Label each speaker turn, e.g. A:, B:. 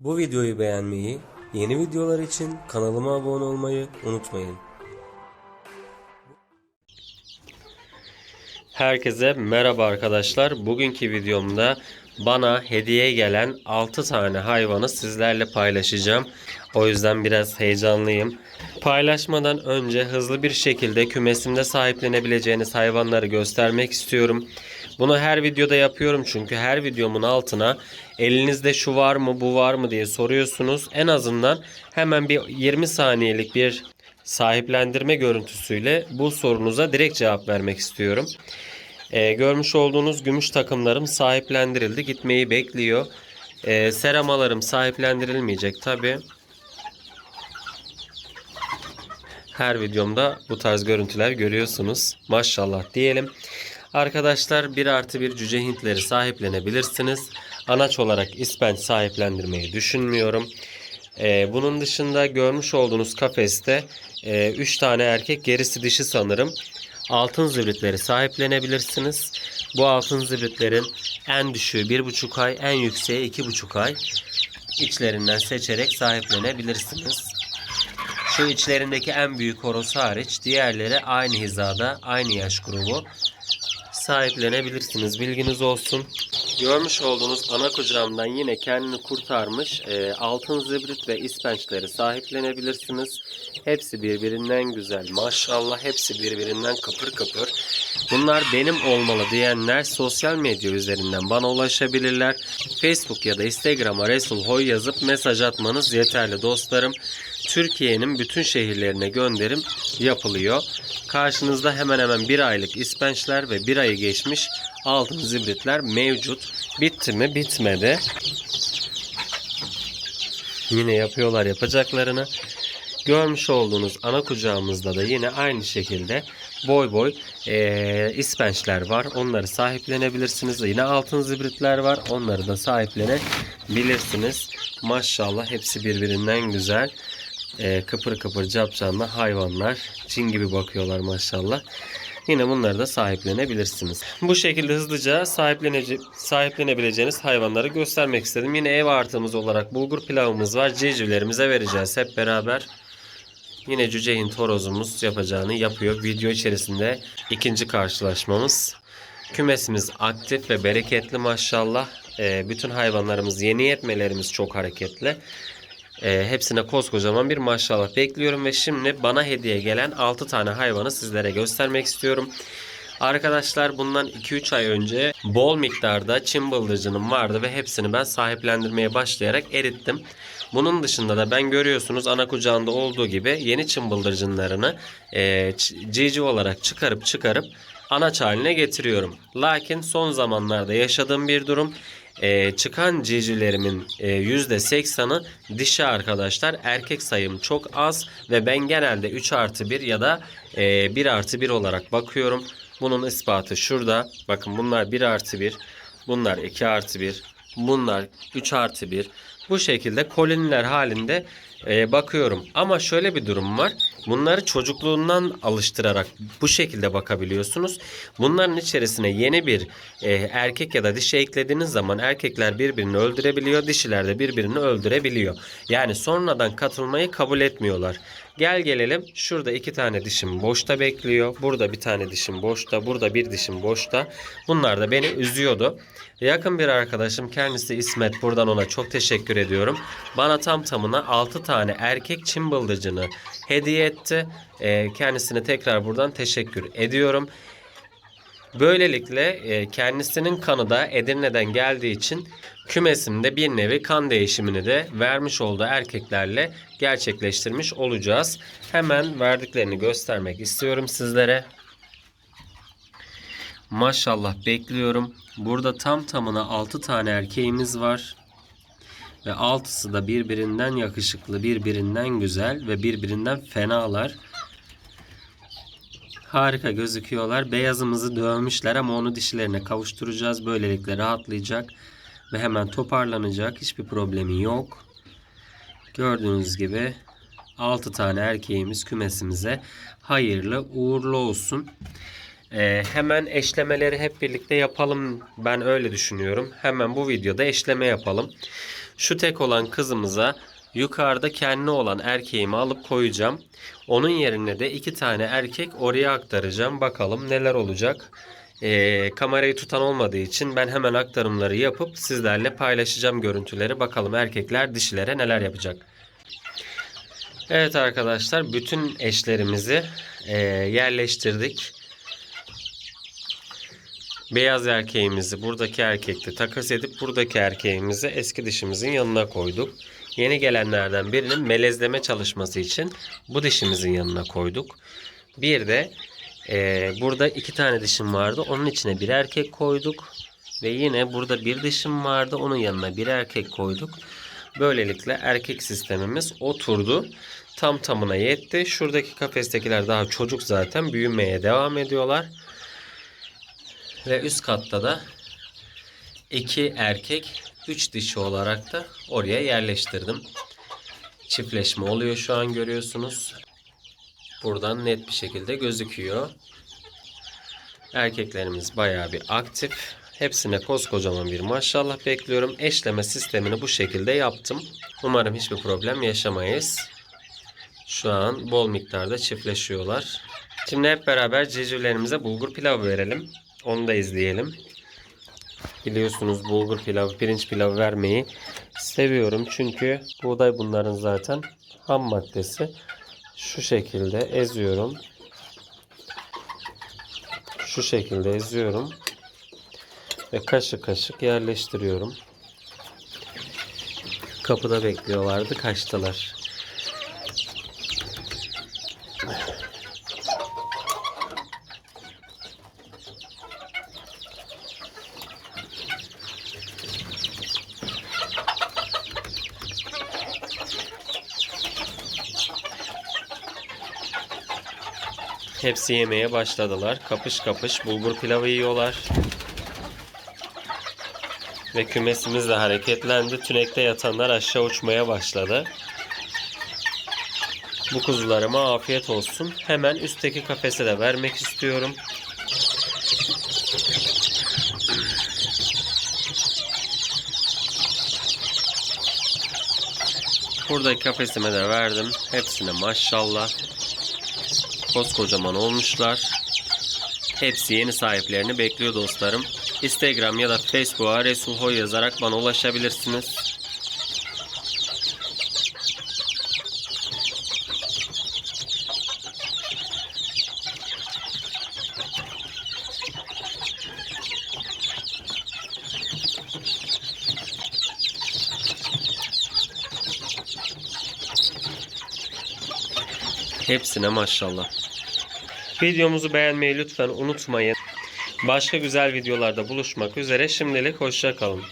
A: Bu videoyu beğenmeyi, yeni videolar için kanalıma abone olmayı unutmayın. Herkese merhaba arkadaşlar. Bugünkü videomda bana hediye gelen 6 tane hayvanı sizlerle paylaşacağım. O yüzden biraz heyecanlıyım. Paylaşmadan önce hızlı bir şekilde kümesimde sahiplenebileceğiniz hayvanları göstermek istiyorum. Bunu her videoda yapıyorum çünkü her videomun altına elinizde şu var mı bu var mı diye soruyorsunuz. En azından hemen bir 20 saniyelik bir sahiplendirme görüntüsüyle bu sorunuza direkt cevap vermek istiyorum. Ee, görmüş olduğunuz gümüş takımlarım sahiplendirildi. Gitmeyi bekliyor. Ee, seramalarım sahiplendirilmeyecek tabi. Her videomda bu tarz görüntüler görüyorsunuz. Maşallah diyelim. Arkadaşlar 1 artı 1 cüce hintleri sahiplenebilirsiniz. Anaç olarak ispenç sahiplendirmeyi düşünmüyorum. Ee, bunun dışında görmüş olduğunuz kafeste 3 tane erkek gerisi dişi sanırım. Altın zibritleri sahiplenebilirsiniz. Bu altın zibritlerin en düşüğü 1,5 ay, en yükseği 2,5 ay. İçlerinden seçerek sahiplenebilirsiniz. Şu içlerindeki en büyük horoz hariç diğerleri aynı hizada, aynı yaş grubu sahiplenebilirsiniz. Bilginiz olsun. Görmüş olduğunuz ana kucağımdan yine kendini kurtarmış e, altın zibrit ve ispençleri sahiplenebilirsiniz. Hepsi birbirinden güzel. Maşallah hepsi birbirinden kıpır kıpır. Bunlar benim olmalı diyenler sosyal medya üzerinden bana ulaşabilirler. Facebook ya da Instagram'a Resul Hoy yazıp mesaj atmanız yeterli dostlarım. Türkiye'nin bütün şehirlerine gönderim yapılıyor. Karşınızda hemen hemen bir aylık ispençler ve bir ayı geçmiş altın zibritler mevcut. Bitti mi? Bitmedi. Yine yapıyorlar yapacaklarını. Görmüş olduğunuz ana kucağımızda da yine aynı şekilde boy boy eee ispençler var. Onları sahiplenebilirsiniz. Yine altın zibritler var. Onları da sahiplenebilirsiniz. Maşallah hepsi birbirinden güzel. Eee, kıpır kıpır capcanlı hayvanlar. Cin gibi bakıyorlar maşallah. Yine bunları da sahiplenebilirsiniz. Bu şekilde hızlıca sahiplenece sahiplenebileceğiniz hayvanları göstermek istedim. Yine ev artımız olarak bulgur pilavımız var. Civcivlerimize vereceğiz hep beraber. Yine Cüce Hint horozumuz yapacağını yapıyor. Video içerisinde ikinci karşılaşmamız. Kümesimiz aktif ve bereketli maşallah. Ee, bütün hayvanlarımız, yeni yetmelerimiz çok hareketli. Ee, hepsine koskocaman bir maşallah bekliyorum ve şimdi bana hediye gelen 6 tane hayvanı sizlere göstermek istiyorum. Arkadaşlar bundan 2-3 ay önce bol miktarda çim bıldırcınım vardı ve hepsini ben sahiplendirmeye başlayarak erittim. Bunun dışında da ben görüyorsunuz ana kucağında olduğu gibi yeni çim bıldırcınlarını e, civciv olarak çıkarıp çıkarıp anaç haline getiriyorum. Lakin son zamanlarda yaşadığım bir durum e, çıkan civcivlerimin e, %80'ı dişi arkadaşlar. Erkek sayım çok az ve ben genelde 3 artı 1 ya da e, 1 artı 1 olarak bakıyorum. Bunun ispatı şurada. Bakın bunlar 1 artı 1. Bunlar 2 artı 1. Bunlar 3 artı 1. Bu şekilde koloniler halinde e, bakıyorum. Ama şöyle bir durum var. Bunları çocukluğundan alıştırarak bu şekilde bakabiliyorsunuz. Bunların içerisine yeni bir e, erkek ya da dişi eklediğiniz zaman erkekler birbirini öldürebiliyor, dişiler de birbirini öldürebiliyor. Yani sonradan katılmayı kabul etmiyorlar. Gel gelelim şurada iki tane dişim boşta bekliyor. Burada bir tane dişim boşta. Burada bir dişim boşta. Bunlar da beni üzüyordu. Yakın bir arkadaşım kendisi İsmet. Buradan ona çok teşekkür ediyorum. Bana tam tamına 6 tane erkek çim bıldırcını hediye etti. Ee, kendisine tekrar buradan teşekkür ediyorum. Böylelikle e, kendisinin kanı da Edirne'den geldiği için kümesimde bir nevi kan değişimini de vermiş olduğu erkeklerle gerçekleştirmiş olacağız. Hemen verdiklerini göstermek istiyorum sizlere. Maşallah bekliyorum. Burada tam tamına 6 tane erkeğimiz var. Ve altısı da birbirinden yakışıklı, birbirinden güzel ve birbirinden fenalar. Harika gözüküyorlar. Beyazımızı dövmüşler ama onu dişilerine kavuşturacağız. Böylelikle rahatlayacak ve hemen toparlanacak. Hiçbir problemi yok. Gördüğünüz gibi 6 tane erkeğimiz kümesimize hayırlı uğurlu olsun. Ee, hemen eşlemeleri hep birlikte yapalım. Ben öyle düşünüyorum. Hemen bu videoda eşleme yapalım. Şu tek olan kızımıza yukarıda kendi olan erkeğimi alıp koyacağım. Onun yerine de iki tane erkek oraya aktaracağım. Bakalım neler olacak. Ee, kamerayı tutan olmadığı için ben hemen aktarımları yapıp sizlerle paylaşacağım görüntüleri. Bakalım erkekler dişilere neler yapacak. Evet arkadaşlar bütün eşlerimizi e, yerleştirdik. Beyaz erkeğimizi buradaki erkekle takas edip buradaki erkeğimizi eski dişimizin yanına koyduk. Yeni gelenlerden birinin melezleme çalışması için bu dişimizin yanına koyduk. Bir de e, burada iki tane dişim vardı. Onun içine bir erkek koyduk. Ve yine burada bir dişim vardı. Onun yanına bir erkek koyduk. Böylelikle erkek sistemimiz oturdu. Tam tamına yetti. Şuradaki kafestekiler daha çocuk zaten büyümeye devam ediyorlar. Ve üst katta da iki erkek, üç dişi olarak da oraya yerleştirdim. Çiftleşme oluyor şu an görüyorsunuz. Buradan net bir şekilde gözüküyor. Erkeklerimiz bayağı bir aktif. Hepsine koskocaman bir maşallah bekliyorum. Eşleme sistemini bu şekilde yaptım. Umarım hiçbir problem yaşamayız. Şu an bol miktarda çiftleşiyorlar. Şimdi hep beraber civcivlerimize bulgur pilavı verelim. Onu da izleyelim. Biliyorsunuz bulgur pilavı, pirinç pilavı vermeyi seviyorum. Çünkü buğday bunların zaten ham maddesi. Şu şekilde eziyorum. Şu şekilde eziyorum. Ve kaşık kaşık yerleştiriyorum. Kapıda bekliyorlardı. Kaçtılar. Hepsi yemeye başladılar. Kapış kapış bulgur pilavı yiyorlar. Ve kümesimiz de hareketlendi. Tünekte yatanlar aşağı uçmaya başladı. Bu kuzularıma afiyet olsun. Hemen üstteki kafese de vermek istiyorum. Buradaki kafesime de verdim. Hepsine maşallah. Koskocaman olmuşlar. Hepsi yeni sahiplerini bekliyor dostlarım. Instagram ya da Facebook'a Resul Hoy yazarak bana ulaşabilirsiniz. Hepsine maşallah. Videomuzu beğenmeyi lütfen unutmayın. Başka güzel videolarda buluşmak üzere. Şimdilik hoşça kalın.